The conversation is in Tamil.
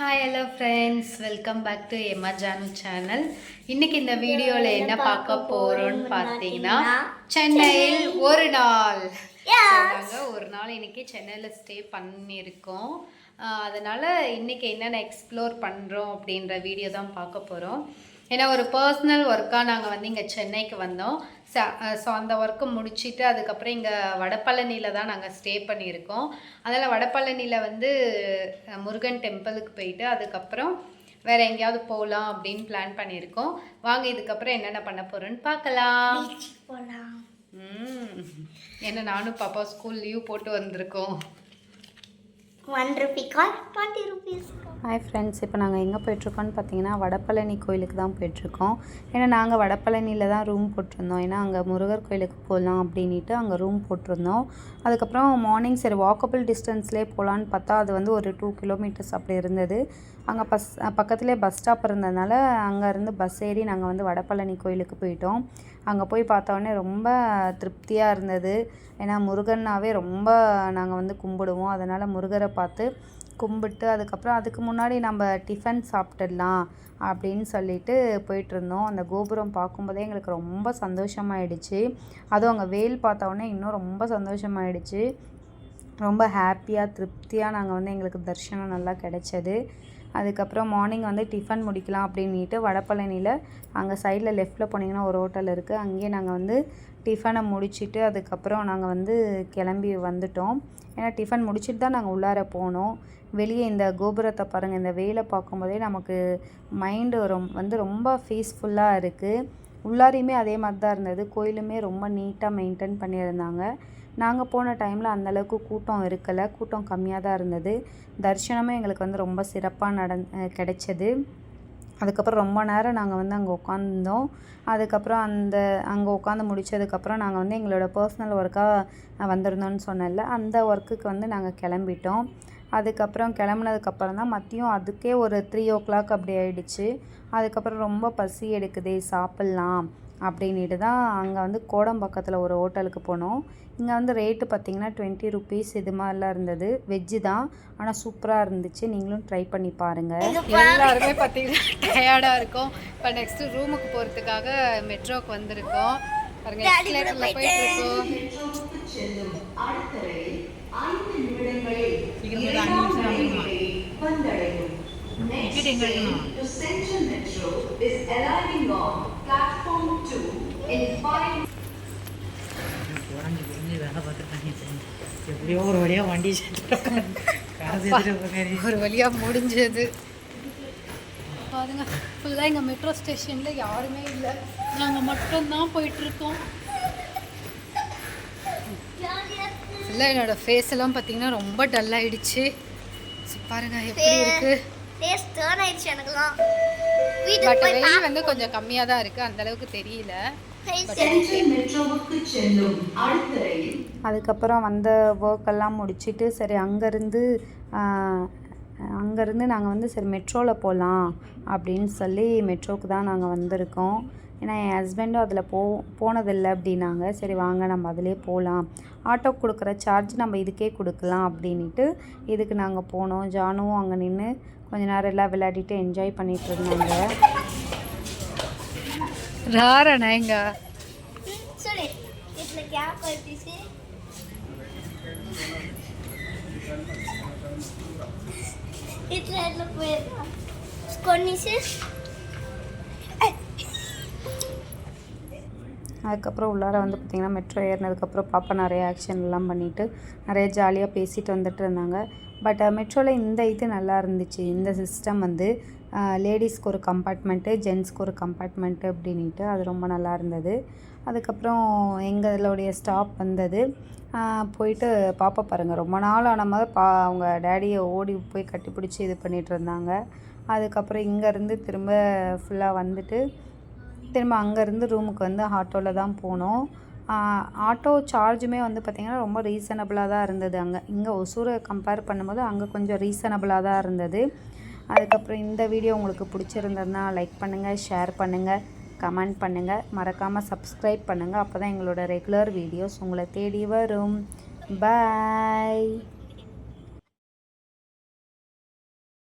Hi hello friends welcome back to Emma Jaanu channel இன்னைக்கு இந்த வீடியோவில் என்ன பார்க்க போகிறோம்னு பார்த்தீங்கன்னா சென்னையில் ஒரு நாள். சொல்றாங்க ஒரு நாள் இன்னைக்கு சென்னையில் ஸ்டே பண்ணியிருக்கோம். அதனால இன்னைக்கு என்னென்ன எக்ஸ்ப்ளோர் பண்ணுறோம் அப்படின்ற வீடியோ தான் பார்க்க போகிறோம் ஏன்னா ஒரு பர்சனல் ஒர்க்காக நாங்கள் வந்து இங்கே சென்னைக்கு வந்தோம். ஸோ அந்த ஒர்க்கை முடிச்சிட்டு அதுக்கப்புறம் இங்கே வடபழனியில் தான் நாங்கள் ஸ்டே பண்ணியிருக்கோம். அதனால் வடபழனியில் வந்து முருகன் டெம்பிளுக்கு போயிட்டு அதுக்கப்புறம் வேறு எங்கேயாவது போகலாம் அப்படின்னு பிளான் பண்ணியிருக்கோம். வாங்க இதுக்கப்புறம் என்னென்ன பண்ண போகிறோன்னு பார்க்கலாம். போலாம். ம். ஏன்னா நானும் பாப்பா ஸ்கூல் லீவ் போட்டு வந்திருக்கோம். One rupee car twenty rupees hi friends இப்போ நாங்கள் எங்கே போயிட்டுருக்கோம்னு பார்த்தீங்கன்னா வடபழனி கோயிலுக்கு தான் போயிட்டுருக்கோம். ஏன்னா நாங்கள் வடபழனியில் தான் ரூம் போட்டிருந்தோம். ஏன்னா அங்கே முருகர் கோயிலுக்கு போகலாம் அப்படின்ட்டு அங்கே ரூம் போட்டிருந்தோம். அதுக்கப்புறம் மார்னிங் சரி வாக்கபிள் டிஸ்டன்ஸ்லேயே போகலான்னு பார்த்தா அது வந்து ஒரு டூ கிலோமீட்டர்ஸ் அப்படி இருந்தது. அங்கே பஸ் பக்கத்துலேயே பஸ் ஸ்டாப் இருந்ததுனால அங்கேருந்து பஸ் ஏறி நாங்கள் வந்து வடபழனி கோயிலுக்கு போயிட்டோம். அங்கே போய் பார்த்தோன்னே ரொம்ப திருப்தியாக இருந்தது. ஏன்னா முருகன்னாவே ரொம்ப நாங்கள் வந்து கும்பிடுவோம். அதனால் முருகரை பார்த்து கும்பிட்டு அதுக்கப்புறம் அதுக்கு முன்னாடி நம்ம டிஃபன் சாப்பிட்டுடலாம் அப்படின்னு சொல்லிட்டு போயிட்டுருந்தோம். அந்த கோபுரம் பார்க்கும்போதே எங்களுக்கு ரொம்ப சந்தோஷமாயிடுச்சு. அதுவும் அங்கே வெயில் பார்த்தோன்னே இன்னும் ரொம்ப சந்தோஷமாயிடுச்சு. ரொம்ப ஹாப்பியாக திருப்தியாக நாங்கள் வந்து எங்களுக்கு தரிசனம் நல்லா கிடைச்சது. அதுக்கப்புறம் மார்னிங் வந்து டிஃபன் முடிக்கலாம் அப்படின்ட்டு வடபழனியில் அங்கே சைடில் லெஃப்ட்டில் போனீங்கன்னா ஒரு ஹோட்டல் இருக்குது அங்கேயே நாங்கள் வந்து டிஃபனை முடிச்சுட்டு அதுக்கப்புறம் நாங்கள் வந்து கிளம்பி வந்துட்டோம். ஏன்னா டிஃபன் முடிச்சிட்டு தான் நாங்கள் உள்ளார போனோம். வெளியே இந்த கோபுரத்தை பாருங்கள் இந்த வேலை பார்க்கும்போதே நமக்கு மைண்டு ரொம் வந்து ரொம்ப பீஸ்ஃபுல்லாக இருக்குது உள்ளாரையுமே அதே மாதிரி தான் இருந்தது. கோயிலுமே ரொம்ப நீட்டாக மெயின்டைன் பண்ணியிருந்தாங்க. நாங்கள் போன டைமில் அந்தளவுக்கு கூட்டம் இருக்கலை. கூட்டம் கம்மியாக தான் இருந்தது. தரிசனமும் எங்களுக்கு வந்து ரொம்ப சிறப்பாக நட கிடைச்சது. அதுக்கப்புறம் ரொம்ப நேரம் நாங்கள் வந்து அங்கே உட்காந்துருந்தோம் அதுக்கப்புறம் அந்த அங்கே உட்காந்து முடிச்சதுக்கப்புறம் நாங்கள் வந்து எங்களோட பர்சனல் ஒர்க்காக வந்திருந்தோம்னு சொன்னல அந்த ஒர்க்குக்கு வந்து நாங்கள் கிளம்பிட்டோம். அதுக்கப்புறம் கிளம்புனதுக்கப்புறம் தான் மதியம் அதுக்கே ஒரு த்ரீ ஓ கிளாக் அப்படி ஆயிடுச்சு. அதுக்கப்புறம் ரொம்ப பசி எடுக்குதே சாப்பிட்லாம். அப்படின்ட்டு தான் அங்கே வந்து கோடம்பாக்கத்தில் ஒரு ஹோட்டலுக்கு போனோம். இங்கே வந்து ரேட்டு பார்த்தீங்கன்னா டுவெண்ட்டி ருபீஸ் இது மாதிரிலாம் இருந்தது. வெஜ்ஜு தான். ஆனால் சூப்பராக இருந்துச்சு. நீங்களும் ட்ரை பண்ணி பாருங்கள் எல்லாருமே பார்த்தீங்கன்னா டயர்டாக இருக்கும். இப்போ நெக்ஸ்ட்டு ரூமுக்கு போகிறதுக்காக மெட்ரோக்கு வந்திருக்கோம். பாருங்க எஸ்கலேட்டரில் எப்படியோ ஒரு வழியாக வண்டி ஒரு வழியாக முடிஞ்சது. பாருங்க ஃபுல்லாக எங்கள் மெட்ரோ ஸ்டேஷனில் யாருமே இல்லை. நாங்கள் மட்டும்தான் போயிட்டுருக்கோம். ஃபுல்லாக என்னோட ஃபேஸ் எல்லாம் பார்த்தீங்கன்னா ரொம்ப டல் ஆயிடுச்சு. So, பாருங்க எப்படி இருக்கு? ஃபேஸ் டர்ன் ஆயிடுச்சு எனக்குலாம் பட் வீட்டுக்கு போய் வெயில் வந்து கொஞ்சம் கம்மியாக தான் இருக்குது அந்த அளவுக்கு தெரியல. அதுக்கப்புறம் வந்த ஒர்க்கெல்லாம் முடிச்சுட்டு சரி அங்கேருந்து அங்கேருந்து நாங்கள் வந்து சரி மெட்ரோவில் போகலாம் அப்படின்னு சொல்லி மெட்ரோவுக்கு தான் நாங்கள் வந்திருக்கோம். ஏன்னா என் ஹஸ்பண்டும் அதில் போ போனதில்லை அப்படின்னாங்க சரி வாங்க நம்ம அதிலே போகலாம் ஆட்டோ கொடுக்குற சார்ஜ் நம்ம இதுக்கே கொடுக்கலாம் அப்படின்ட்டு இதுக்கு நாங்கள் போனோம் ஜானுவும் அங்கே நின்று கொஞ்ச நேரம் எல்லாம் விளையாடிட்டு என்ஜாய் பண்ணிட்டு இருந்தாங்க ராரணா எங்க sorry ఇట్లా గ్యాప్ వచ్చేసి ఇట్లా ఎట్లా పోయేదా కొన్నిసి அதுக்கப்புறம் உள்ளார வந்து பார்த்திங்கன்னா மெட்ரோ ஏறினதுக்கப்புறம் பாப்பா நிறைய ஆக்ஷன் எல்லாம் பண்ணிவிட்டு நிறைய ஜாலியாக பேசிட்டு வந்துட்டு இருந்தாங்க. பட் மெட்ரோவில் இந்த இது நல்லா இருந்துச்சு. இந்த சிஸ்டம் வந்து லேடிஸ்க்கு ஒரு கம்பார்ட்மெண்ட்டு ஜென்ஸ்க்கு ஒரு கம்பார்ட்மெண்ட்டு அப்படின்ட்டு அது ரொம்ப நல்லா இருந்தது. அதுக்கப்புறம் எங்களுடைய ஸ்டாப் வந்தது. போயிட்டு பாப்பா பாருங்கள் ரொம்ப நாள் ஆன மாதிரி பா அவங்க டேடியை ஓடி போய் கட்டிப்பிடிச்சி இது பண்ணிகிட்டு இருந்தாங்க. அதுக்கப்புறம் இங்கேருந்து திரும்ப ஃபுல்லாக வந்துட்டு திரும்ப அங்கேருந்து ரூமுக்கு வந்து ஆட்டோவில் தான் போனோம். ஆட்டோ சார்ஜுமே வந்து பார்த்திங்கன்னா ரொம்ப ரீசனபிளாக தான் இருந்தது அங்கே. இங்கே ஒசூரை கம்பேர் பண்ணும்போது அங்கே கொஞ்சம் ரீசனபிளாக தான் இருந்தது. அதுக்கப்புறம் இந்த வீடியோ உங்களுக்கு பிடிச்சிருந்ததுன்னா லைக் பண்ணுங்கள் ஷேர் பண்ணுங்கள் கமெண்ட் பண்ணுங்கள் மறக்காமல் சப்ஸ்கிரைப் பண்ணுங்கள் அப்போ தான் எங்களோட ரெகுலர் வீடியோஸ் உங்களை தேடி வரும். பாய்.